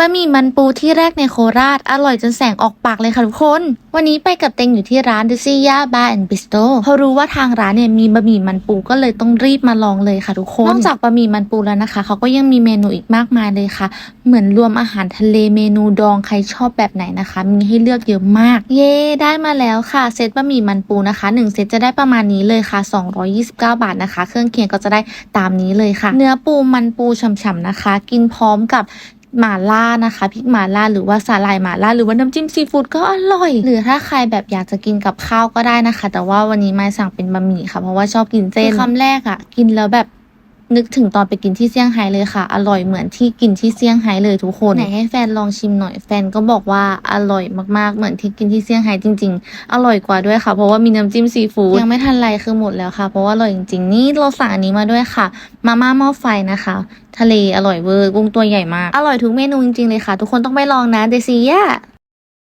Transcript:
บะหมี่มันปูที่แรกในโคราชอร่อยจนแสงออกปากเลยค่ะทุกคน วันนี้ไปกับเต็งอยู่ที่ร้านดิซี่ยาบาร์แอนด์บิสโตเพราะรู้ว่าทางร้านเนี่ยมีบะหมี่มันปูก็เลยต้องรีบมาลองเลยค่ะทุกคน นอกจากบะหมี่มันปูแล้วนะคะ เขาก็ยังมีเมนูอีกมากมายเลยค่ะ เหมือนรวมอาหารทะเลเมนูดองใครชอบแบบไหนนะคะ มีให้เลือกเยอะมาก เย้ได้มาแล้วค่ะเซตบะหมี่มันปูนะคะหนึ่งเซตจะได้ประมาณนี้เลยค่ะ 229 บาทนะคะ เครื่องเคียงก็จะได้ตามนี้เลยค่ะ เนื้อปูมันปูฉ่ำๆนะคะ กินพร้อมกับ หม่าล่านะคะพริกหม่าล่าหรือว่าสาหร่ายหม่าล่าหรือว่าน้ำจิ้มซีฟู้ดก็อร่อย หรือถ้าใครแบบอยากจะกินกับข้าวก็ได้นะคะ แต่ว่าวันนี้ไม่สั่งเป็นบะหมี่ค่ะเพราะว่าชอบกินเส้นคำแรกอะ่ะ กินแล้วแบบ นึกถึงตอนไปกินที่เซี่ยงไฮ้เลยค่ะ อร่อยเหมือนที่กินที่เซี่ยงไฮ้เลยทุกคนไหนให้แฟนลองชิมหน่อยแฟนก็บอกว่าอร่อยมากๆเหมือนที่กินที่เซี่ยงไฮ้จริง ๆ อร่อยกว่าด้วยค่ะ เพราะว่ามีน้ำจิ้มซีฟู้ดยังไม่ทันไรคือหมดแล้วค่ะ เพราะว่าอร่อยจริงๆนี่เราสั่งอันนี้มาด้วยค่ะ มาม่าหม้อไฟนะคะ ทะเลอร่อยเวอร์กุ้งตัวใหญ่มาก อร่อยทุกเมนูจริงๆเลยค่ะ ทุกคนต้องไปลองนะเดซี่ย